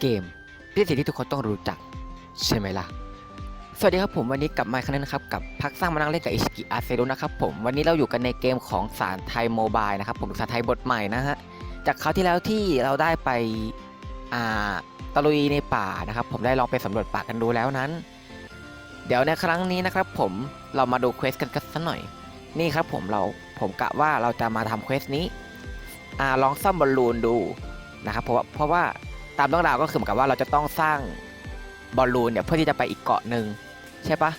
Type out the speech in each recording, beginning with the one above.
เกมเป็นสิ่งที่ทุกคนต้องรู้จัก ใช่ไหมล่ะ สวัสดีครับผมวันนี้กลับมาครั้งนึงนะครับ กับพักสร้างมานั่งเล่นกับอิสกิอาเซโดนะครับผมวันนี้เราอยู่กันในเกมของสารไทยโมบายนะครับผมสารไทยบทใหม่นะฮะจากคราวที่แล้วที่เราได้ไปอ่าตะลุยในป่านะครับ ผมได้ลองไปสำรวจป่ากันดูแล้วนั้น เดี๋ยวในครั้งนี้นะครับ ผมเรามาดูเควสกันกันสักหน่อย นี่ครับผมเราผมกะว่าเราจะมาทำเควสนี้อ่าลองซ่อมบอลลูนดูนะครับเพราะว่าเพราะว่า ตามเรื่องราวก็คือเหมือนกับว่าเราจะต้องสร้างบอลลูนเนี่ยเพื่อที่จะไปอีกเกาะหนึ่งใช่ปะ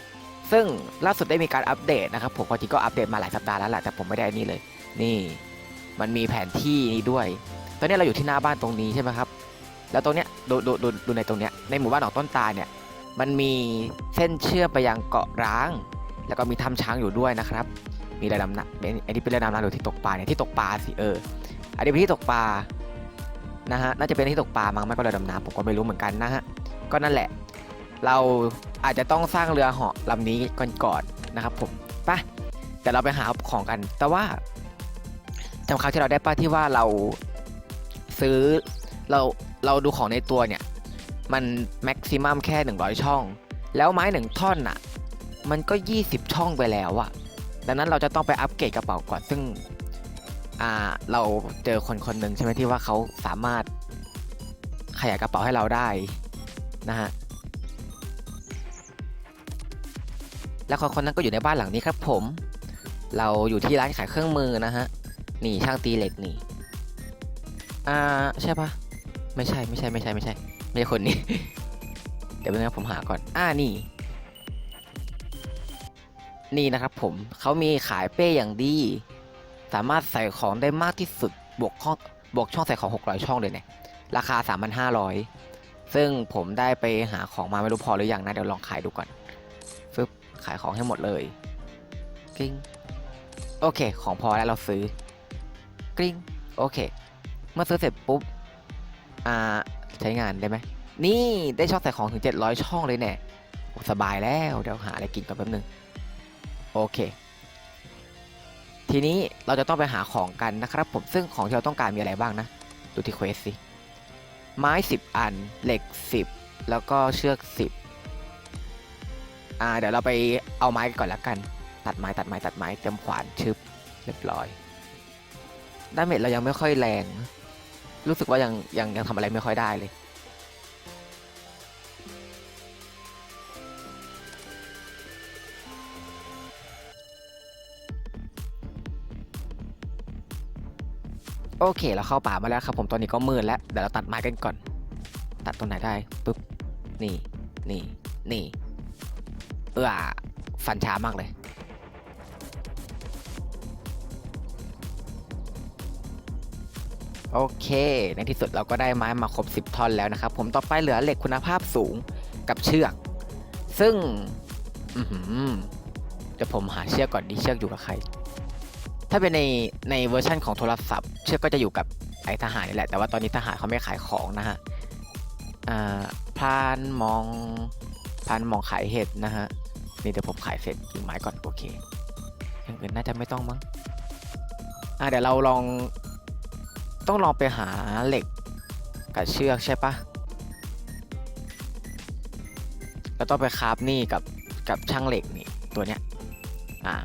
ซึ่งล่าสุดได้มีการอัปเดตนะครับผมความจริงก็อัปเดตมาหลายสัปดาห์แล้วแหละแต่ผมไม่ได้อันนี้เลย นี่มันมีแผนที่นี้ด้วย ตอนนี้เราอยู่ที่หน้าบ้านตรงนี้ใช่ไหมครับ แล้วตรงเนี้ยดูดูดูดูในตรงเนี้ยในหมู่บ้านของต้นตาเนี่ยมันมีเส้นเชื่อมไปยังเกาะร้าง แล้วก็มีถ้ำช้างอยู่ด้วยนะครับ มีเรือดำน้ำอันนี้เป็นเรือดำน้ำหรือที่ตกปลาเนี่ยที่ตกปลาสิเอออันนี้เป็นที่ตกปลา นะฮะน่าจะเป็นที่ตกปลามั้งไม่ก็เรือดำน้ำผมก็ไม่รู้เหมือนกันนะฮะก็นั่นแหละ เราอาจจะต้องสร้างเรือเหาะลำนี้ก่อนก่อนนะครับผมไปแต่เราไปหาของกัน แต่ว่าจำคราวที่เราได้ป้าที่ว่าเราซื้อเราเราดูของในตัวเนี่ย มันแม็กซิมัมแค่ 100 ช่อง แล้วไม้หนึ่งท่อนน่ะ มันก็ 20 ช่องไปแล้วอะดังนั้นเราจะต้องไปอัปเกรดกระเป๋าก่อน ซึ่ง อ่าเราเจอคนคนหนึ่งใช่ไหมที่ว่าเขาสามารถขยายกระเป๋าให้เราได้นะฮะแล้วคนคนนั้นก็อยู่ในบ้านหลังนี้ครับผม เราอยู่ที่ร้านขายเครื่องมือนะฮะนี่ช่างตีเหล็กนี่อ่าใช่ปะไม่ใช่ไม่ใช่ไม่ใช่ไม่ใช่ไม่ใช่คนนี้ เดี๋ยวนะผมหาก่อนอ่านี่ นี่นะครับผมเขามีขายเป้อย่างดี สามารถใส่ของได้มากที่สุดบวกช่องบวกช่องใส่ของ 600 ช่องเลยเนี่ยราคา 3,500 ซึ่งผมได้ไปหาของมาไม่รู้พอหรือยังนะ เดี๋ยวลองขายดูก่อนฟึบขายของให้หมดเลยกริ๊งโอเค ของพอแล้วเราซื้อกริ๊งโอเค เมื่อซื้อเสร็จปุ๊บอ่าใช้งานได้ไหมนี่ได้ช่องใส่ของถึง 700 ช่องเลยเนี่ยสบายแล้วเดี๋ยวหาอะไรกินก่อนแป๊บนึงโอเค ทีนี้เราจะต้องไปหาของกันนะครับ ผมซึ่งของที่เราต้องการมีอะไรบ้างนะ ดูที่เควสสิไม้ 10 อันเหล็ก 10 แล้วก็เชือก 10 อ่า เดี๋ยวเราไปเอาไม้ก่อนละกัน ตัดไม้ตัดไม้ตัดไม้เตรียมขวานชึบเรียบร้อยดาเมจเรายังไม่ค่อยแรง รู้สึกว่ายังยังยังทำอะไรไม่ค่อยได้เลย โอเคเราเข้าป่ามาแล้วครับผมตอนนี้ก็มืดแล้วเดี๋ยวเราตัดไม้กันก่อน ตัดตรงไหนได้ปุ๊บนี่นี่นี่เออฟันช้ามากเลย โอเค ในที่สุดเราก็ได้ไม้มาครบ 10 ท่อนแล้วนะครับ ผมต่อไปเหลือเหล็กคุณภาพสูงกับเชือก ซึ่งอือหือเดี๋ยวผมหาเชือกก่อนดีเชือกอยู่กับใคร ถ้าเป็นในในเวอร์ชันของโทรศัพท์ เชือกก็จะอยู่กับไอทหารนี่แหละ แต่ว่าตอนนี้ทหารเขาไม่ขายของนะฮะอ่าพานมองพานมองขายเห็ดนะฮะ นี่เดี๋ยวผมขายเสร็จกิ่งไม้ก่อนโอเคอย่างอื่นน่าจะไม่ต้องมั้งอ่าเดี๋ยวเราลองต้องลองไปหาเหล็กกับเชือกใช่ปะแล้วต้องไปคราฟนี่กับกับช่างเหล็กนี่ตัวเนี้ยอ่า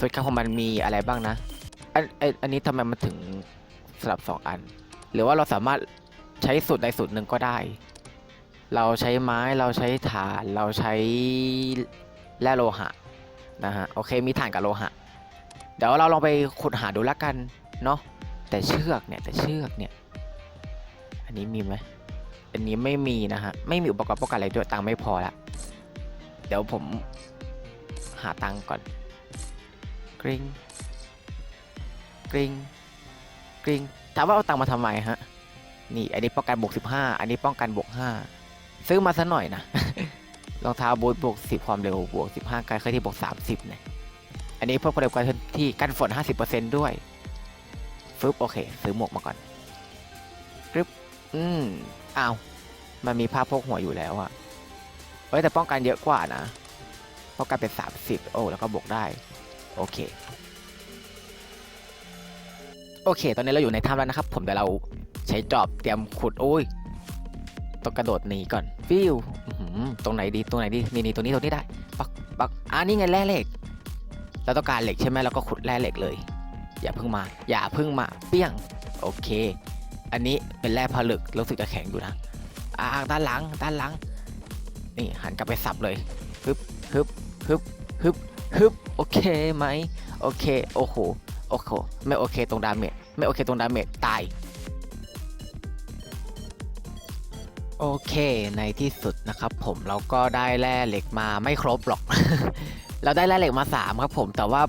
ส่วนข้างของมันมีอะไรบ้างนะ อันอันอันนี้ทำไมมันถึงสลับสองอัน หรือว่าเราสามารถใช้สูตรใดสูตรหนึ่งก็ได้ เราใช้ไม้เราใช้ถ่านเราใช้แร่โลหะนะฮะโอเคมีถ่านกับโลหะ เดี๋ยวเราลองไปขุดหาดูละกันเนาะแต่เชือกเนี่ยแต่เชือกเนี่ย อันนี้มีไหมอันนี้ไม่มีนะฮะไม่มีอุปกรณ์ป้องกันอะไรด้วยตังไม่พอละเดี๋ยวผมหาตังก่อน กริงกริงกริงถามว่าเอาตังค์มาทำไมฮะ นี่ อันนี้ป้องกันบวก15อันนี้ป้องกันบวก5ซื้อมาซะหน่อยนะรองเท้าบูทบวก10ความเร็วบวก15การเคลื่อนที่บวก30เนี่ยอันนี้เพิ่มความเร็วการเคลื่อนที่กันฝน50%ด้วยฟึบโอเค ซื้อหมวกมาก่อนกรึบอืมอ้าวมันมีผ้าพกหัวอยู่แล้วอะเฮ้ยแต่ป้องกันเยอะกว่านะป้องกันเป็น30โอ้แล้วก็บวกได้ โอเค โอเค ตอนนี้เราอยู่ในถ้ำแล้วนะครับ ผมเดี๋ยวเราใช้จอบเตรียมขุดโอ้ยต้องกระโดดหนีก่อนฟิวตรงไหนดีตรงไหนดีนี่นี่ตรงนี้ตรงนี้ได้ปักปักอ่านี่ไงแร่เหล็กเราต้องการเหล็กใช่ไหมเราก็ขุดแร่เหล็กเลย อย่าเพิ่งมา อย่าเพิ่งมาเปี้ยง โอเค อันนี้เป็นแร่ผลึกรู้สึกจะแข็งอยู่นะอ่าด้านหลังด้านหลัง นี่หันกลับไปสับเลยฮึบฮึบฮึบฮึบ ฮึบโอเคไหมโอเคโอ้โหโอ้โหไม่โอเคตรงดาเมจไม่โอเคตรงดาเมจตายโอเคในที่สุดนะครับผมเราก็ได้แร่เหล็กมาไม่ครบหรอก เราได้แร่เหล็กมา 3 ครับผมแต่ว่า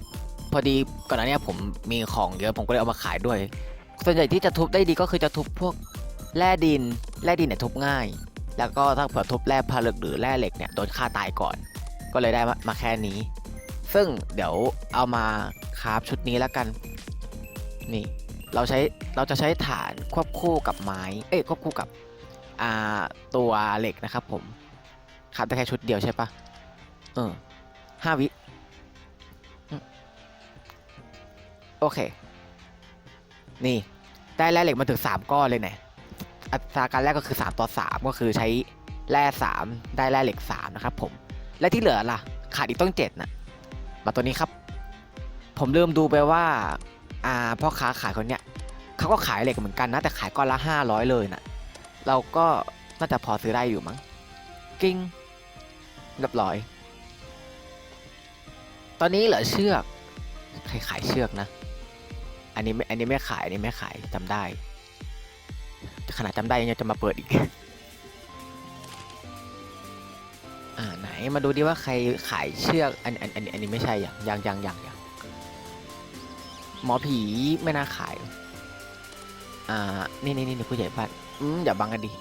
พอดีก่อนหน้านี้ผมมีของเยอะผมก็เลยเอามาขายด้วย ส่วนใหญ่ที่จะทุบได้ดีก็คือจะทุบพวกแร่ดินแร่ดินเนี่ยทุบง่าย แล้วก็ถ้าเผื่อทุบแร่ผลึกหรือแร่เหล็กเนี่ยโดนฆ่าตายก่อน ก็เลยได้มามาแค่นี้ ซึ่งเดี๋ยวเอามาคราฟชุดนี้แล้วกัน นี่ เราใช้เราจะใช้ฐานควบคู่กับไม้ เอ้ยควบคู่กับอ่าตัวเหล็กนะครับผมคราฟได้แค่ชุดเดียวใช่ปะเออห้าวิ โอเค นี่ได้แร่เหล็กมาถึง3ก้อนเลยเนี่ยอัตราการแรกก็คือ 3 ต่อ 3 ก็คือใช้แร่3ได้แร่เหล็ก 3 นะครับผม และที่เหลือล่ะ ขาดอีกต้อง 7นะ มาตัวนี้ครับ ผมลืมดูไปว่าอ่าพ่อค้าขายคนเนี้ยเขาก็ขายเหล็กเหมือนกันนะ แต่ขายก้อนละ500เลยนะเราก็น่าจะพอซื้อได้อยู่มั้งกิ้งเรียบร้อย ตอนนี้เหลือเชือกใครขายเชือกนะ อันนี้ไม่อันนี้ไม่ขายอันนี้ไม่ขายจำได้ขนาดจำได้ยังจะมาเปิดอีก มาดูดิว่าใครขายเชือกอันอันอันอันนี้ไม่ใช่อย่างยังยังยังยังหมอผีไม่น่าขาย อ่า นี่นี่นี่ผู้ใหญ่บ้าน อืมอย่าบังกันดิ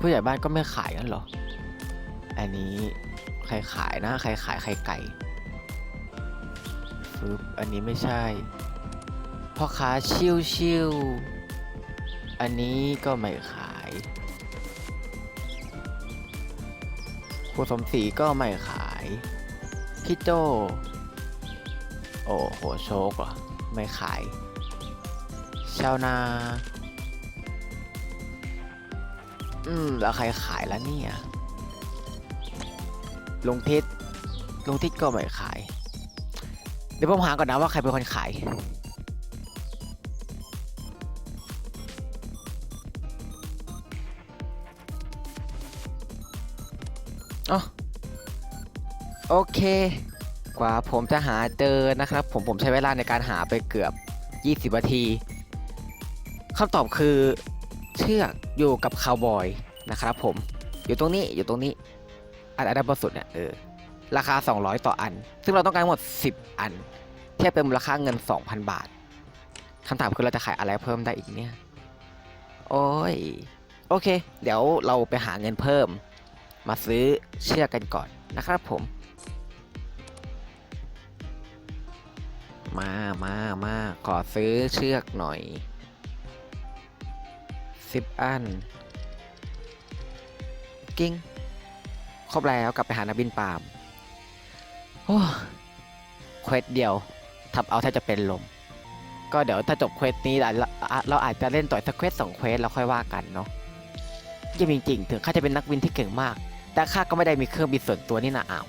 ผู้ใหญ่บ้านก็ไม่ขายกันหรอ อันนี้ใครขายนะ ใครขายไข่ไก่ฟึบอันนี้ไม่ใช่ พ่อค้าชิวชิวอันนี้ก็ไม่ขาย ครูสมศรีก็ไม่ขาย พี่โจ โอ้โหโชคเหรอ ไม่ขาย ชาวนา อืม แล้วใครขายแล้วเนี่ยลุงทิศลุงทิศก็ไม่ขาย เดี๋ยวผมหาก่อนนะว่าใครเป็นคนขาย โอเค กว่าผมจะหาเจอนะครับ ผมผมใช้เวลาในการหาไปเกือบ 20นาทีคำตอบคือเชือกอยู่กับคาวบอยนะครับผมอยู่ตรงนี้อยู่ตรงนี้ อันอันดับบนสุดเนี่ยเออราคา 200 ต่ออัน ซึ่งเราต้องการทั้งหมด 10 อัน เทียบเป็นมูลค่าเงิน 2,000 บาทคำถามคือเราจะขายอะไรเพิ่มได้อีกเนี่ย โอ้ย โอเค เดี๋ยวเราไปหาเงินเพิ่ม มาซื้อเชือกกันก่อนนะครับผม มามามาขอซื้อเชือกหน่อยสิบอัน กิ้ง ครบแล้วกลับไปหานักบินปามโอ้เควสเดียวทำเอาแทบจะเป็นลม ก็เดี๋ยวถ้าจบเควสนี้เราอาจจะเล่นต่อยสักเควสสองเควสแล้วค่อยว่ากันเนาะยิ่งจริงถึงข้าจะเป็นนักบินที่เก่งมาก แต่ข้าก็ไม่ได้มีเครื่องบินส่วนตัวนี่นะอ้าว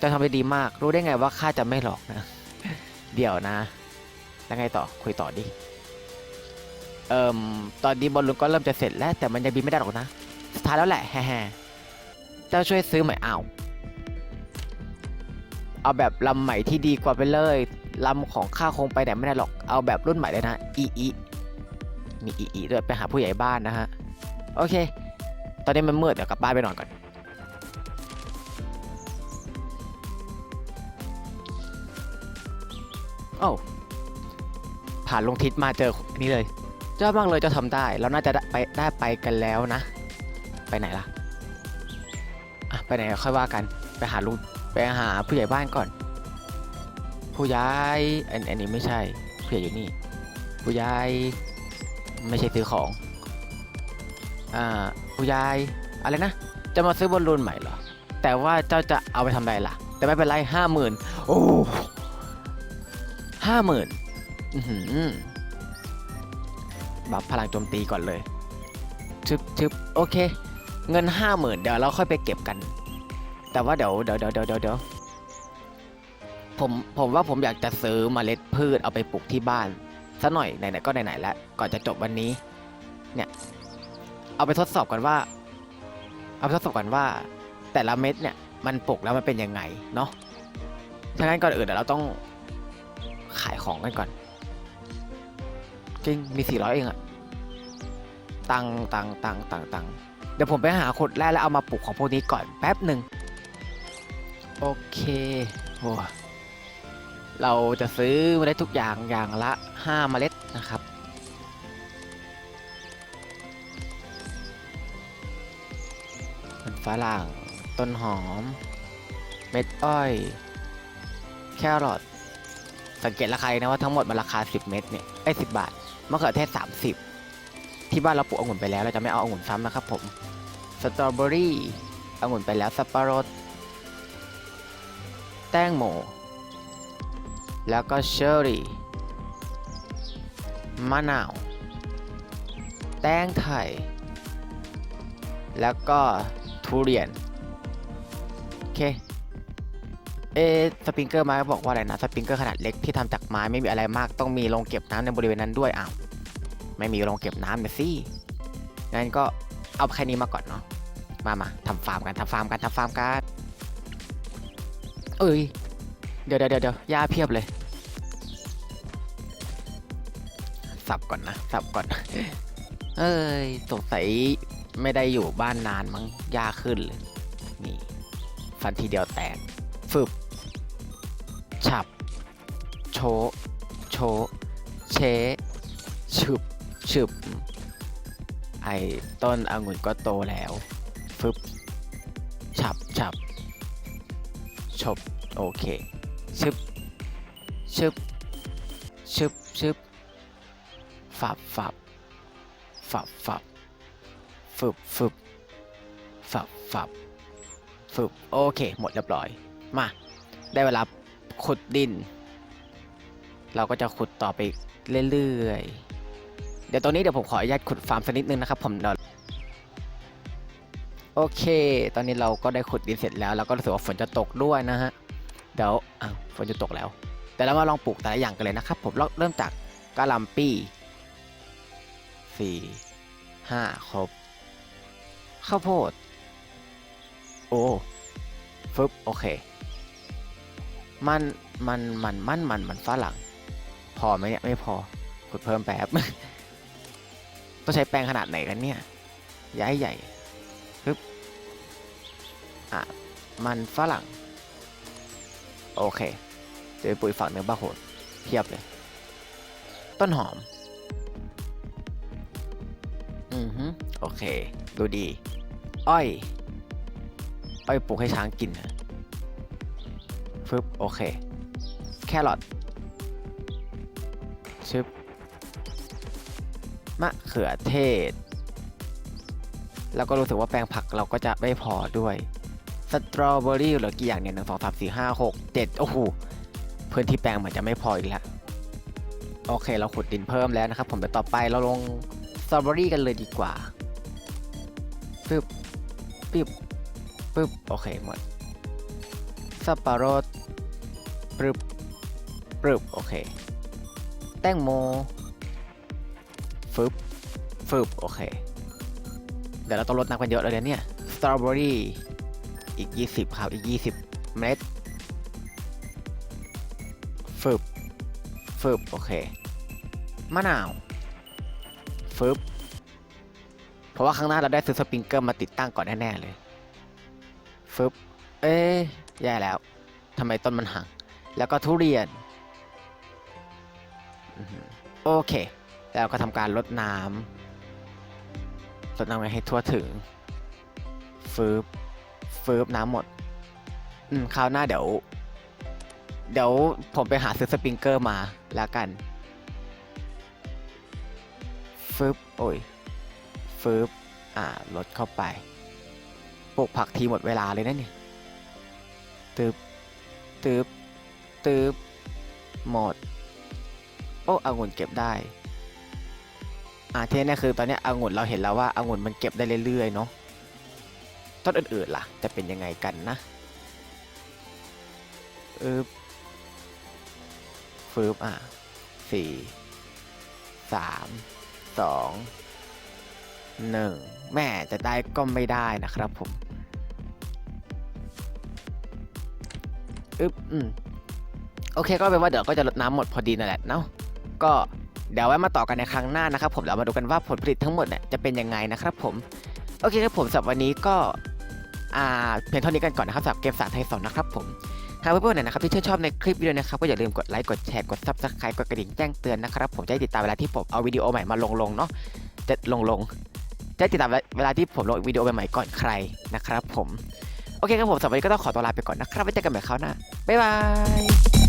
จะทำได้ดีมาก รู้ได้ไงว่าข้าจะไม่หลอกนะ เดี๋ยวนะ แล้วไงต่อคุยต่อดิ เอ่มตอนนี้บอลลูนก็เริ่มจะเสร็จแล้ว แต่มันยังบินไม่ได้หรอกนะ สุดท้ายแล้วแหละแฮ่เจ้าช่วยซื้อใหม่อ้าวเอาแบบลำใหม่ที่ดีกว่าไปเลยลำของข้าคงไปไหนไม่ได้หรอก เอาแบบรุ่นใหม่เลยนะ อีอีมีอีอีด้วยไปหาผู้ใหญ่บ้านนะฮะ โอเค ตอนนี้มันมืดเดี๋ยวกลับบ้านไปนอนก่อน โอ้าผ่านลงทิศมาเจออนนี้เลยเจ้าบ้างเลยเจะทำได้แล้วน่าจะได้ไปได้ไปกันแล้วนะ ไปไหนล่ะอะไปไหนค่อยว่ากันไปหาลุงไปหาผู้ใหญ่บ้านก่อน ผู้ใหญ่อันอันนี้ไม่ใช่ผู้ใหญ่อยู่นี่ ผู้ใหญ่ไม่ใช่ซื้อของอ่าผู้ใหญ่อะไรนะ จะมาซื้อบอลลูนใหม่เหรอแต่ว่าเจ้าจะเอาไปทำอะไรล่ะ แต่ไม่เป็นไรห้าหมื่นโอ้ ห้าหมื่นบัฟพลังโจมตีก่อนเลยชึบชึบโอเค เงินห้าหมื่นเดี๋ยวเราค่อยไปเก็บกัน แต่ว่าเดี๋ยวเดี๋ยวเดี๋ยวเดี๋ยวเดี๋ยวเดี๋ยวผมผมว่าผมอยากจะซื้อเมล็ดพืชเอาไปปลูกที่บ้านซะหน่อยไหนๆก็ไหนๆแล้วก่อนจะจบวันนี้ เนี่ย เอาไปทดสอบกันว่า เอาไปทดสอบกันว่า แต่ละเม็ดเนี่ยมันปลูกแล้วมันเป็นยังไงเนาะฉะนั้นก่อนอื่นเดี๋ยวเราต้อง ขายของกันก่อน จริง มี 400 เองอะตังตังตังตังตังเดี๋ยวผมไปหาขดแร่แล้วเอามาปลูกของพวกนี้ก่อนแป๊บหนึ่ง โอเคโอ้เราจะซื้อเมล็ดทุกอย่างอย่างละ 5 เมล็ดนะครับ มันฝรั่ง ต้นหอม เม็ดอ้อย แครอท สังเกตราคานะว่าทั้งหมดมันราคา 10 เม็ดเนี่ยไอ้สิบาทมะเขือเทศ 30 ที่บ้านเราปลูกองุ่นไปแล้วเราจะไม่เอาองุ่นซ้ำนะครับผมสตรอเบอรี่องุ่นไปแล้วสับปะรด แตงโมแล้วก็เชอร์รี่มะนาว แตงไทย แล้วก็ทุเรียน โอเค อสปริงเกอร์ไม้บอกว่าอะไรนะสปริงเกอร์ขนาดเล็กที่ทำจากไม้ไม่มีอะไรมากต้องมีโรงเก็บน้ำในบริเวณนั้นด้วยอ้าวไม่มีโรงเก็บน้ำเนี่ยสิงั้นก็เอาแค่นี้มาก่อนเนาะมามาทำฟาร์มกันทำฟาร์มกันทำฟาร์มกันเอ้ยเดี๋ยวเดี๋ยวเดี๋ยวหญ้าเพียบเลยสับก่อนนะสับก่อน เอ้ยสงสัยไม่ได้อยู่บ้านนานมั้งหญ้าขึ้นเลยนี่ฟันทีเดียวแตกฟึบ ฉับ โช โช เช ฉึบ ฉึบ ไอ้ต้นองุ่นก็โตแล้ว ฟึบ ฉับ ฉับ ชบ โอเค ชึบ ชึบ ชึบ ชึบ ฝับ ฝับ ฝับ ฝับ ฟึบ ฟึบ ฝับ ฝับ ฟึบ โอเค หมดเรียบร้อย มา ได้เวลา ขุดดิน เราก็จะขุดต่อไปเรื่อยๆ เดี๋ยวตรงนี้เดี๋ยวผมขออนุญาตขุดฟาร์มสักนิดนึงนะครับผมเดี๋ยวโอเค ตอนนี้เราก็ได้ขุดดินเสร็จแล้วแล้วก็รู้สึกว่าฝนจะตกด้วยนะฮะ เดี๋ยวอ้าวฝนจะตกแล้ว แต่เรามาลองปลูกแต่ละอย่างกันเลยนะครับ ผมเริ่มจากกะหล่ำปีสี่ห้าครบ ข้าวโพด โอ้ฟึบโอเค มันมันมันมันมันมันฝรั่ง พอไหมเนี่ยไม่พอขุดเพิ่มแป๊บ ต้องใช้แปรงขนาดไหนกันเนี่ยย้ายใหญ่ปึ๊บอะมันฝรั่ง โอเคเดี๋ยวไปปุ๋ยฝักเนื้อบ้าโหดเพียบเลย ต้นหอม อือฮึโอเค ดูดี อ้อย อ้อยปลูกให้ช้างกินนะ ฟึบโอเค แครอทชึบมะเขือเทศ แล้วก็รู้สึกว่าแปลงผักเราก็จะไม่พอด้วย สตรอเบอรี่เหลือกี่อย่างเนี่ยหนึ่งสองสามสี่ห้าหกเจ็ดโอ้โหพื้นที่แปลงเหมือนจะไม่พออีกแล้ว โอเค เราขุดดินเพิ่มแล้วนะครับ ผมเดี๋ยวต่อไปเราลงสตรอเบอรี่กันเลยดีกว่าปึ๊บปึ๊บปึ๊บโอเคหมด สับปะรดปรึบปรึบโอเค แตงโมฟึบฟึบโอเค เดี๋ยวเราต้องลดน้ำกันเยอะเลยนะเนี่ย สตรอเบอรี่อีก 20 ครับ อีก 20 เม็ดฟึบฟึบโอเค มะนาวฟึบเพราะว่าข้างหน้าเราได้ซื้อสปริงเกอร์มาติดตั้งก่อนแน่ ๆ เลยฟึบ เอ๊ะแย่แล้วทำไมต้นมันห่างแล้วก็ทุเรียน โอเค แล้วก็ทำการลดน้ำลดน้ำไว้ให้ทั่วถึง ฟืบฟืบน้ำหมด อืม คราวหน้าเดี๋ยว เดี๋ยวผมไปหาซื้อสปริงเกอร์มาแล้วกัน ฟืบโอ้ย ฟืบอ่า ลดเข้าไป ปลูกผักทีหมดเวลาเลยนะเนี่ย ตึบตึบตึบหมด โอ้องุ่นเก็บได้อ่าที่แน่ๆคือตอนนี้องุ่นเราเห็นแล้วว่าองุ่นมันเก็บได้เรื่อยๆเนาะต้นอื่นๆล่ะ จะเป็นยังไงกันนะเออฟืบอะสี่สามสองหนึ่งแม่จะได้ก็ไม่ได้นะครับผม อึ๊บอืมโอเคก็เป็นว่าเดี๋ยวก็จะลดน้ำหมดพอดีนั่นแหละเนาะก็เดี๋ยวไว้มาต่อกันในครั้งหน้านะครับผมเดี๋ยวมาดูกันว่าผลผลิตทั้งหมดเนี่ยจะเป็นยังไงนะครับผมโอเคครับผมสำหรับวันนี้ก็อ่าเพียงเท่านี้กันก่อนนะครับสำหรับเกมสารไทยสอนนะครับผมหากเพื่อนๆไหนนะครับที่ชื่นชอบในคลิปวิดีโอนะครับก็อย่าลืมกดไลค์กดแชร์กดซับสไครต์กดกระดิ่งแจ้งเตือนนะครับผมจะติดตามเวลาที่ผมเอาวิดีโอใหม่มาลงลงๆเนาะจะลงลงจะติดตามเวลาที่ผมลงวิดีโอใหม่ๆก่อนใครนะครับผม โอเคครับผมสำหรับวันนี้ก็ต้องขอตัวลาไปก่อนนะครับไว้เจอกันใหม่คราวหน้าบ๊ายบาย